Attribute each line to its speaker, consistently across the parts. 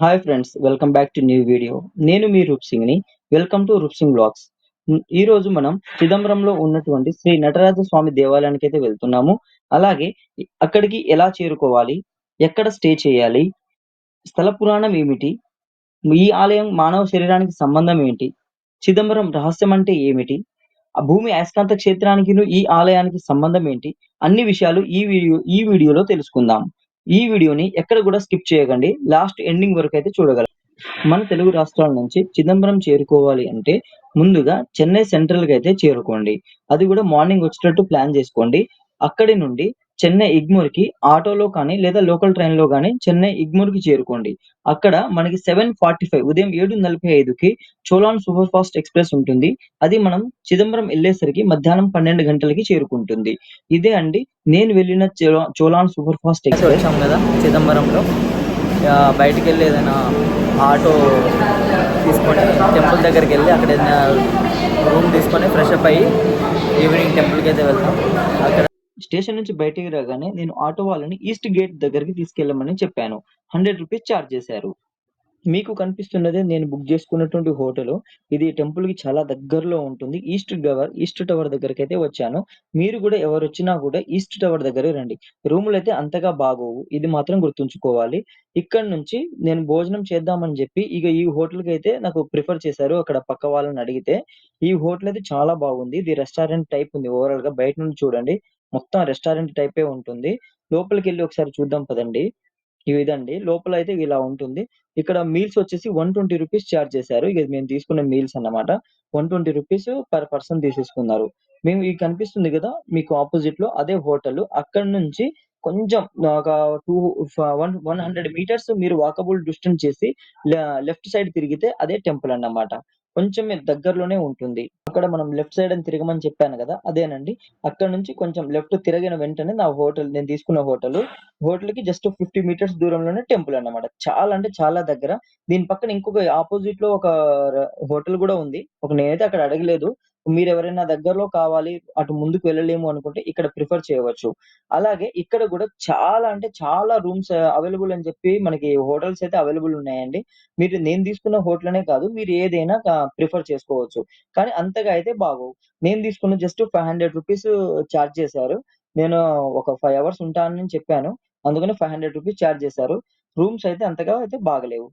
Speaker 1: Hi friends welcome back to new video నేను మీ Roop సింగ్ని. Welcome to Roop Singh blogs ఈ రోజు మనం చిదంబరంలో ఉన్నటువంటి శ్రీ నటరాజ స్వామి దేవాలయానికి అయితే వెళ్తున్నాము. అలాగే అక్కడికి ఎలా చేరుకోవాలి? ఎక్కడ స్టే చేయాలి? స్థల పురాణం ఏమిటి? ఈ ఆలయం మానవ శరీరానికి సంబంధం ఏంటి? చిదంబరం రహస్యం అంటే ఏమిటి? ఆ భూమి అయస్కాంత క్షేత్రానికి ఈ ఆలయానికి సంబంధం ఏంటి? అన్ని విషయాలు ఈ వీడియో ఈ వీడియోలో తెలుసుకుందాం. ఈ వీడియోని ఎక్కడ కూడా స్కిప్ చేయకండి. లాస్ట్ ఎండింగ్ వరకు అయితే చూడగలరు మన తెలుగు రాష్ట్రాల నుంచి చిదంబరం చేరుకోవాలి అంటే ముందుగా చెన్నై సెంట్రల్కి అయితే చేరుకోండి. అది కూడా మార్నింగ్ వచ్చేటట్టు ప్లాన్ చేసుకోండి. అక్కడి నుండి చెన్నై ఇగ్మూర్కి ఆటోలో కానీ లేదా లోకల్ ట్రైన్లో కానీ చెన్నై ఇగ్మూర్కి చేరుకోండి. అక్కడ మనకి సెవెన్ ఫార్టీ ఫైవ్ ఉదయం ఏడు నలభై ఐదుకి చోలాన్ సూపర్ ఫాస్ట్ ఎక్స్ప్రెస్ ఉంటుంది. అది మనం చిదంబరం వెళ్ళేసరికి మధ్యాహ్నం పన్నెండు గంటలకి చేరుకుంటుంది. ఇదే అండి నేను వెళ్ళిన Chola- Cholan superfast express.
Speaker 2: వచ్చాం కదా చిదంబరంలో. బయటికి వెళ్ళి ఏదైనా ఆటో తీసుకొని టెంపుల్ దగ్గరికి వెళ్ళి అక్కడ ఏదైనా రూమ్ తీసుకొని ఫ్రెష్ అప్ అయ్యి ఈవినింగ్ టెంపుల్కి అయితే వెళ్తాం. అక్కడ
Speaker 1: స్టేషన్ నుంచి బయటికి రాగానే నేను ఆటో వాళ్ళని ఈస్ట్ గేట్ దగ్గరికి తీసుకెళ్ళమని చెప్పాను. హండ్రెడ్ రూపీస్ ఛార్జ్ చేశారు. మీకు కనిపిస్తున్నదే నేను బుక్ చేసుకున్నటువంటి హోటల్. ఇది టెంపుల్కి చాలా దగ్గరలో ఉంటుంది. ఈస్ట్ టవర్ ఈస్ట్ టవర్ దగ్గరికి అయితే వచ్చాను. మీరు కూడా ఎవరు వచ్చినా కూడా ఈస్ట్ టవర్ దగ్గర రండి. రూములు అయితే అంతగా బాగోవు. ఇది మాత్రం గుర్తుంచుకోవాలి. ఇక్కడ నుంచి నేను భోజనం చేద్దామని చెప్పి ఇక ఈ హోటల్కి అయితే నాకు ప్రిఫర్ చేశారు. అక్కడ పక్క వాళ్ళని అడిగితే ఈ హోటల్ అయితే చాలా బాగుంది. ఇది రెస్టారెంట్ టైప్ ఉంది. ఓవరాల్గా బయట నుండి చూడండి. మొత్తం రెస్టారెంట్ టైపే ఉంటుంది. లోపలికి వెళ్ళి ఒకసారి చూద్దాం పదండి. ఇదండి. లోపల అయితే ఇలా ఉంటుంది. ఇక్కడ మీల్స్ వచ్చేసి వన్ ట్వంటీ రూపీస్ ఛార్జ్ చేశారు. ఇది మేము తీసుకున్న మీల్స్ అన్నమాట. One twenty rupees per person తీసేసుకున్నారు. మేము ఇది కనిపిస్తుంది కదా మీకు ఆపోజిట్లో అదే హోటల్ అక్కడ నుంచి కొంచెం ఒక two one one hundred metres మీరు వాకబుల్ డిస్టెన్స్ చేసి లెఫ్ట్ సైడ్ తిరిగితే అదే టెంపుల్ అన్నమాట. కొంచెం దగ్గరలోనే ఉంటుంది. అక్కడ మనం లెఫ్ట్ సైడ్ అని తిరగమని చెప్పాను కదా అదేనండి. అక్కడ నుంచి కొంచెం లెఫ్ట్ తిరగిన వెంటనే నా హోటల్ నేను తీసుకున్న హోటల్ హోటల్కి జస్ట్ ఫిఫ్టీ మీటర్స్ దూరంలోనే టెంపుల్ అన్నమాట. చాలా అంటే చాలా దగ్గర. దీని పక్కన ఇంకొక ఆపోజిట్లో ఒక హోటల్ కూడా ఉంది. ఒక నేనైతే అక్కడ అడగలేదు. మీరు ఎవరైనా దగ్గరలో కావాలి అటు ముందుకు వెళ్ళలేము అనుకుంటే ఇక్కడ ప్రిఫర్ చేయవచ్చు. అలాగే ఇక్కడ కూడా చాలా అంటే చాలా రూమ్స్ అవైలబుల్ అని చెప్పి మనకి హోటల్స్ అయితే అవైలబుల్ ఉన్నాయండి. మీరు నేను తీసుకున్న హోటల్ అనే కాదు మీరు ఏదైనా ప్రిఫర్ చేసుకోవచ్చు. కానీ అంతగా అయితే బాగోవు. నేను తీసుకున్న just five hundred rupees charge చేశారు. నేను ఒక ఫైవ్ అవర్స్ ఉంటానని చెప్పాను. అందుకని ఫైవ్ హండ్రెడ్ రూపీస్ ఛార్జ్ చేశారు. రూమ్స్ అయితే అంతగా అయితే బాగలేవు.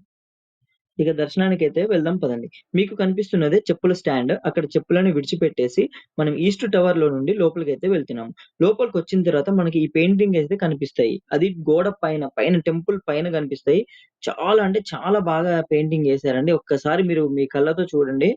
Speaker 1: ఇక దర్శనానికి అయితే వెళ్దాం పదండి. మీకు కనిపిస్తున్నదే చెప్పుల స్టాండ్. అక్కడ చెప్పులను విడిచిపెట్టేసి మనం ఈస్ట్ టవర్లో నుండి లోపలికి అయితే వెళ్తున్నాం లోపలికి వచ్చిన తర్వాత మనకి ఈ పెయింటింగ్ అయితే కనిపిస్తాయి. అది గోడ పైన పైన టెంపుల్ పైన కనిపిస్తాయి. చాలా అంటే చాలా బాగా పెయింటింగ్ చేశారండి ఒక్కసారి మీరు మీ కళ్ళతో చూడండి.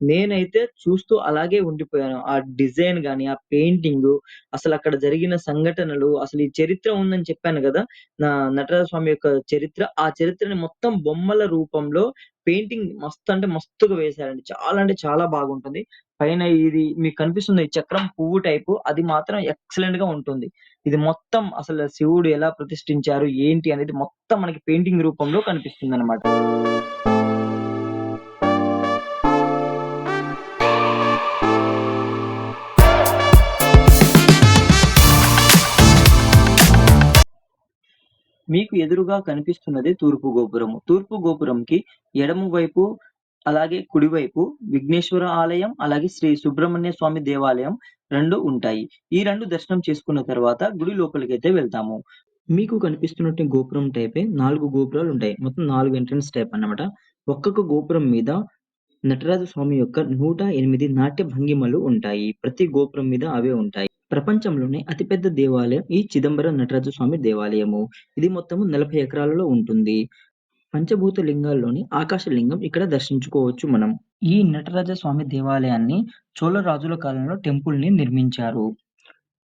Speaker 1: నేనైతే చూస్తూ అలాగే ఉండిపోయాను. ఆ డిజైన్ గాని ఆ పెయింటింగ్ అసలు అక్కడ జరిగిన సంఘటనలు అసలు ఈ చరిత్ర ఉందని చెప్పాను కదా! నా నటరాజ స్వామి యొక్క చరిత్ర ఆ చరిత్రని మొత్తం బొమ్మల రూపంలో పెయింటింగ్ మస్తు అంటే మస్తుగా వేశారండి. చాలా అంటే చాలా బాగుంటుంది. పైన ఇది మీకు కనిపిస్తుంది ఈ చక్రం పువ్వు టైపు అది మాత్రం ఎక్సలెంట్గా ఉంటుంది. ఇది మొత్తం అసలు శివుడు ఎలా ప్రతిష్ఠించారు ఏంటి అనేది మొత్తం మనకి పెయింటింగ్ రూపంలో కనిపిస్తుంది మీకు ఎదురుగా కనిపిస్తున్నది తూర్పు గోపురము. తూర్పు గోపురంకి ఎడమ వైపు అలాగే కుడివైపు విఘ్నేశ్వర ఆలయం అలాగే శ్రీ సుబ్రహ్మణ్య స్వామి దేవాలయం రెండు ఉంటాయి. ఈ రెండు దర్శనం చేసుకున్న తర్వాత గుడి లోపలికి అయితే వెళ్తాము. మీకు కనిపిస్తున్నట్టు గోపురం టైపే నాలుగు గోపురాలు ఉంటాయి. మొత్తం నాలుగు ఎంట్రన్స్ టైప్ అన్నమాట. ఒక్కొక్క గోపురం మీద నటరాజ స్వామి యొక్క నూట ఎనిమిది నాట్య భంగిమలు ఉంటాయి. ప్రతి గోపురం మీద అవే ఉంటాయి. ప్రపంచంలోనే అతిపెద్ద దేవాలయం ఈ చిదంబరం నటరాజ స్వామి దేవాలయము. ఇది మొత్తము నలభై ఎకరాలలో ఉంటుంది. పంచభూత లింగాల్లోని ఆకాశ లింగం ఇక్కడ దర్శించుకోవచ్చు మనం. ఈ నటరాజ స్వామి దేవాలయాన్ని చోళ రాజుల కాలంలో టెంపుల్ని నిర్మించారు.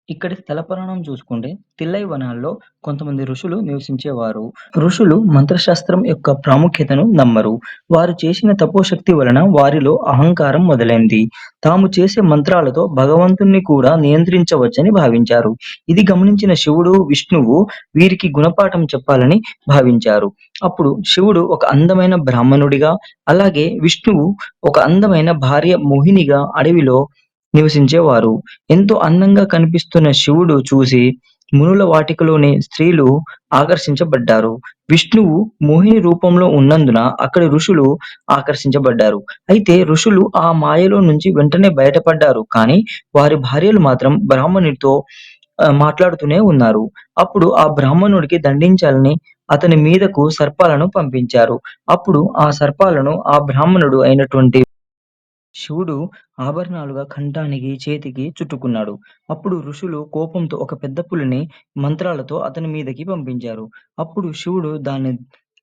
Speaker 1: ఇక్కడి స్థల చూసుకుంటే తిల్లై వనాల్లో కొంతమంది ఋషులు నివసించేవారు. ఋషులు మంత్రశాస్త్రం యొక్క ప్రాముఖ్యతను నమ్మరు. వారు చేసిన తపోశక్తి వలన వారిలో అహంకారం మొదలైంది. తాము చేసే మంత్రాలతో భగవంతుణ్ణి కూడా నియంత్రించవచ్చని భావించారు. ఇది గమనించిన శివుడు విష్ణువు వీరికి గుణపాఠం చెప్పాలని భావించారు. అప్పుడు శివుడు ఒక అందమైన బ్రాహ్మణుడిగా అలాగే విష్ణువు ఒక అందమైన భార్య మోహినిగా అడవిలో నివసించేవారు. ఎంతో అందంగా కనిపిస్తున్న శివుడు చూసి మునుల వాటికలోని స్త్రీలు ఆకర్షించబడ్డారు. విష్ణువు మోహిని రూపంలో ఉన్నందున అక్కడి ఋషులు ఆకర్షించబడ్డారు. అయితే ఋషులు ఆ మాయలో నుంచి వెంటనే బయటపడ్డారు. కానీ వారి భార్యలు మాత్రం బ్రాహ్మణుడితో మాట్లాడుతూనే ఉన్నారు. అప్పుడు ఆ బ్రాహ్మణుడికి దండించాలని అతని మీదకు సర్పాలను పంపించారు. అప్పుడు ఆ సర్పాలను ఆ బ్రాహ్మణుడు అయినటువంటి శివుడు ఆభరణాలుగా కంఠానికి చేతికి చుట్టుకున్నాడు. అప్పుడు ఋషులు కోపంతో ఒక పెద్ద పులిని మంత్రాలతో అతని మీదకి పంపించారు. అప్పుడు శివుడు దాన్ని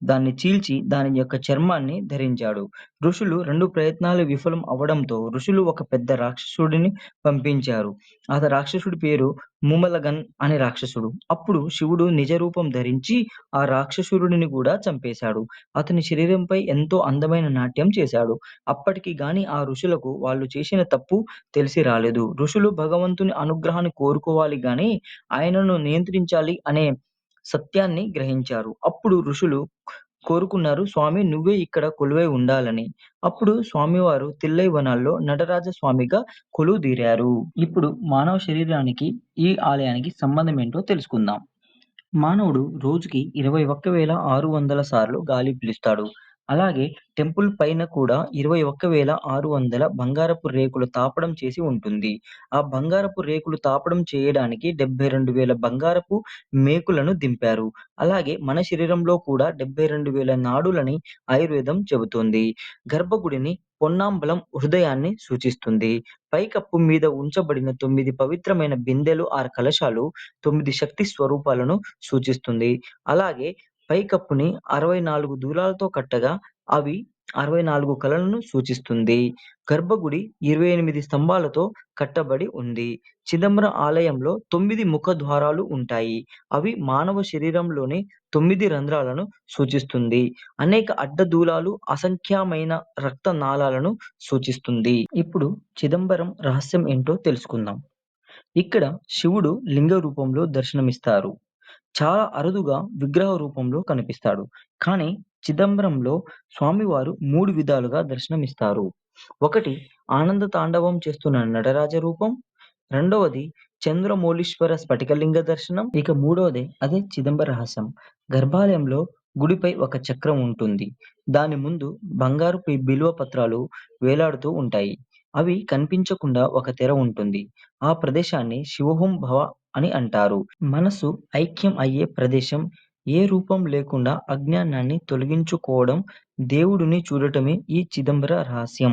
Speaker 1: దాన్ని చీల్చి దాని యొక్క చర్మాన్ని ధరించాడు. ఋషులు రెండు ప్రయత్నాలు విఫలం అవడంతో ఋషులు ఒక పెద్ద రాక్షసుడిని పంపించారు. ఆ రాక్షసుడి పేరు ముమలగన్ అనే రాక్షసుడు. అప్పుడు శివుడు నిజ రూపం ధరించి ఆ రాక్షసుడిని కూడా చంపేశాడు. అతని శరీరంపై ఎంతో అందమైన నాట్యం చేశాడు. అప్పటికి గాని ఆ ఋషులకు వాళ్ళు చేసిన తప్పు తెలిసి రాలేదు. ఋషులు భగవంతుని అనుగ్రహాన్ని కోరుకోవాలి గాని ఆయనను నియంత్రించాలి అనే సత్యాన్ని గ్రహించారు. అప్పుడు ఋషులు కోరుకున్నారు స్వామి నువ్వే ఇక్కడ కొలువై ఉండాలని. అప్పుడు స్వామివారు తిల్లై వనాల్లో నటరాజ స్వామిగా కొలువుదీరారు. ఇప్పుడు మానవ శరీరానికి ఈ ఆలయానికి సంబంధం ఏంటో తెలుసుకుందాం. మానవుడు రోజుకి ఇరవై ఒక్క వేల ఆరు వందల సార్లు గాలి పీలుస్తాడు. అలాగే టెంపుల్ పైన కూడా ఇరవై ఒక్క వేల ఆరు వందల బంగారపు రేకులు తాపడం చేసి ఉంటుంది. ఆ బంగారపు రేకులు తాపడం చేయడానికి డెబ్బై రెండు వేల బంగారపు మేకులను దింపారు. అలాగే మన శరీరంలో కూడా డెబ్బై రెండు వేల నాడులని ఆయుర్వేదం చెబుతోంది. గర్భగుడిని పొన్నాంబలం హృదయాన్ని సూచిస్తుంది. పైకప్పు మీద ఉంచబడిన తొమ్మిది పవిత్రమైన బిందెలు ఆరు కలశాలు తొమ్మిది శక్తి స్వరూపాలను సూచిస్తుంది. అలాగే పైకప్పుని అరవై నాలుగు దూలాలతో కట్టగా అవి అరవై నాలుగు కళలను సూచిస్తుంది. గర్భగుడి ఇరవై ఎనిమిది స్తంభాలతో కట్టబడి ఉంది. చిదంబరం ఆలయంలో తొమ్మిది ముఖ ద్వారాలు ఉంటాయి. అవి మానవ శరీరంలోని తొమ్మిది రంధ్రాలను సూచిస్తుంది. అనేక అడ్డదూలాలు అసంఖ్యమైన రక్త నాళాలను సూచిస్తుంది. ఇప్పుడు చిదంబరం రహస్యం ఏంటో తెలుసుకుందాం. ఇక్కడ శివుడు లింగ రూపంలో దర్శనమిస్తారు. చాలా అరుదుగా విగ్రహ రూపంలో కనిపిస్తాడు. కానీ చిదంబరంలో స్వామివారు మూడు విధాలుగా దర్శనమిస్తారు. ఒకటి ఆనంద తాండవం చేస్తున్న నటరాజ రూపం. రెండవది చంద్రమౌళీశ్వర స్ఫటికలింగ దర్శనం. ఇక మూడవది అదే చిదంబర రహస్యం. గర్భాలయంలో గుడిపై ఒక చక్రం ఉంటుంది. దాని ముందు బంగారు బిల్వ పత్రాలు వేలాడుతూ ఉంటాయి. అవి కనిపించకుండా ఒక తెర ఉంటుంది. ఆ ప్రదేశాన్ని శివహోం భవ అని అంటారు. మనసు ఐక్యం అయ్యే ప్రదేశం ఏ రూపం లేకుండా అజ్ఞానాన్ని తొలగించుకోవడం దేవుడిని చూడటమే ఈ చిదంబర రహస్యం.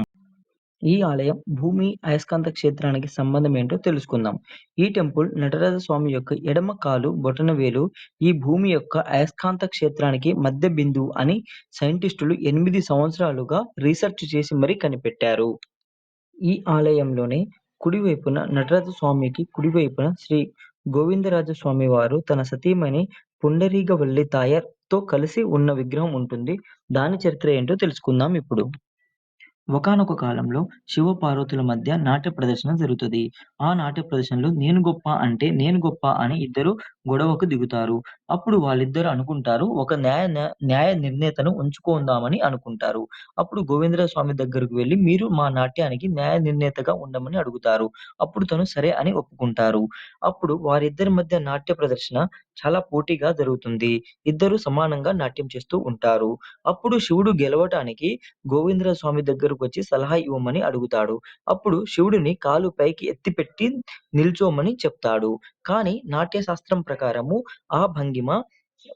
Speaker 1: ఈ ఆలయం భూమి అయస్కాంత క్షేత్రానికి సంబంధం ఏంటో తెలుసుకుందాం. ఈ టెంపుల్ నటరాజ స్వామి యొక్క ఎడమ కాలు బొటనవేలు ఈ భూమి యొక్క అయస్కాంత క్షేత్రానికి మధ్య బిందువు అని సైంటిస్టులు ఎనిమిది సంవత్సరాలుగా రీసెర్చ్ చేసి మరీ కనిపెట్టారు. ఈ ఆలయంలోనే కుడివైపున నటరాజ స్వామికి కుడివైపున శ్రీ గోవిందరాజ స్వామి వారు తన సతీమణి పుండరీగవల్లి తాయర్తో కలిసి ఉన్న విగ్రహం ఉంటుంది. దాని చరిత్ర ఏంటో తెలుసుకుందాం ఇప్పుడు. ఒకానొక కాలంలో శివ పార్వతుల మధ్య నాట్య ప్రదర్శన జరుగుతుంది. ఆ నాట్య ప్రదర్శనలో నేను గొప్ప అంటే నేను గొప్ప అని ఇద్దరు గొడవకు దిగుతారు. అప్పుడు వాళ్ళిద్దరు అనుకుంటారు ఒక న్యాయ న్యాయ నిర్ణేతను ఉంచుకుందామని అనుకుంటారు. అప్పుడు గోవిందరాజ స్వామి దగ్గరకు వెళ్ళి మీరు మా నాట్యానికి న్యాయ నిర్ణేతగా ఉండమని అడుగుతారు. అప్పుడు తను సరే అని ఒప్పుకుంటారు. అప్పుడు వారిద్దరి మధ్య నాట్య ప్రదర్శన చాలా పోటీగా జరుగుతుంది. ఇద్దరు సమానంగా నాట్యం చేస్తూ ఉంటారు. అప్పుడు శివుడు గెలవటానికి గోవిందరాజ స్వామి దగ్గరకు వచ్చి సలహా ఇవ్వమని అడుగుతాడు. అప్పుడు శివుడిని కాలు పైకి ఎత్తిపెట్టి నిల్చోమని చెప్తాడు. కానీ నాట్య శాస్త్రం ప్రకారము ఆ భంగిమ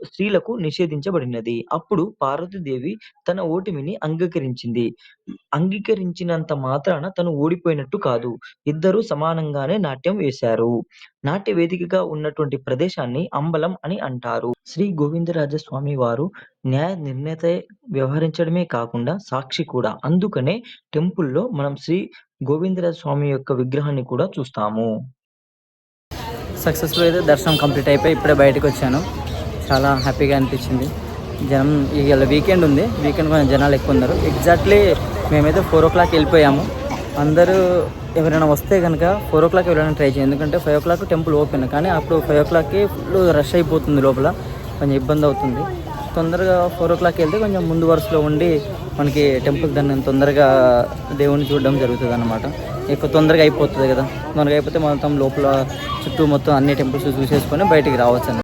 Speaker 1: స్త్రీలకు నిషేధించబడినది. అప్పుడు పార్వతీదేవి తన ఓటమిని అంగీకరించింది. అంగీకరించినంత మాత్రాన తను ఓడిపోయినట్టు కాదు. ఇద్దరు సమానంగానే నాట్యం వేశారు. నాట్య వేదికగా ఉన్నటువంటి ప్రదేశాన్ని అంబలం అని అంటారు. శ్రీ గోవిందరాజ స్వామి వారు న్యాయ నిర్ణేత వ్యవహరించడమే కాకుండా సాక్షి కూడా. అందుకనే టెంపుల్లో మనం శ్రీ గోవిందరాజ స్వామి యొక్క విగ్రహాన్ని కూడా చూస్తాము.
Speaker 2: సక్సెస్ఫుల్ అయితే దర్శనం కంప్లీట్ అయిపోయి ఇప్పుడే బయటకు వచ్చాను. చాలా హ్యాపీగా అనిపించింది. జనం ఇవాళ వీకెండ్ ఉంది. వీకెండ్ కొంచెం జనాలు ఎక్కువ ఉన్నారు. ఎగ్జాక్ట్లీ మేమైతే ఫోర్ ఓ క్లాక్ వెళ్ళిపోయాము. అందరూ ఎవరైనా వస్తే కనుక ఫోర్ ఓ క్లాక్ వెళ్ళడానికి ట్రై చేయండి. ఎందుకంటే five o'clock temple open. కానీ అప్పుడు ఫైవ్ ఓ క్లాక్కి ఫుల్ రష్ అయిపోతుంది లోపల. కొంచెం ఇబ్బంది అవుతుంది. తొందరగా ఫోర్ ఓ క్లాక్ వెళ్తే కొంచెం ముందు వరుసలో ఉండి మనకి టెంపుల్ దాన్ని తొందరగా దేవుని చూడడం జరుగుతుంది అనమాట ఎక్కువ తొందరగా అయిపోతుంది కదా. తొందరగా అయిపోతే మొత్తం లోపల చుట్టూ మొత్తం అన్ని టెంపుల్స్ చూసేసుకొని బయటికి రావచ్చు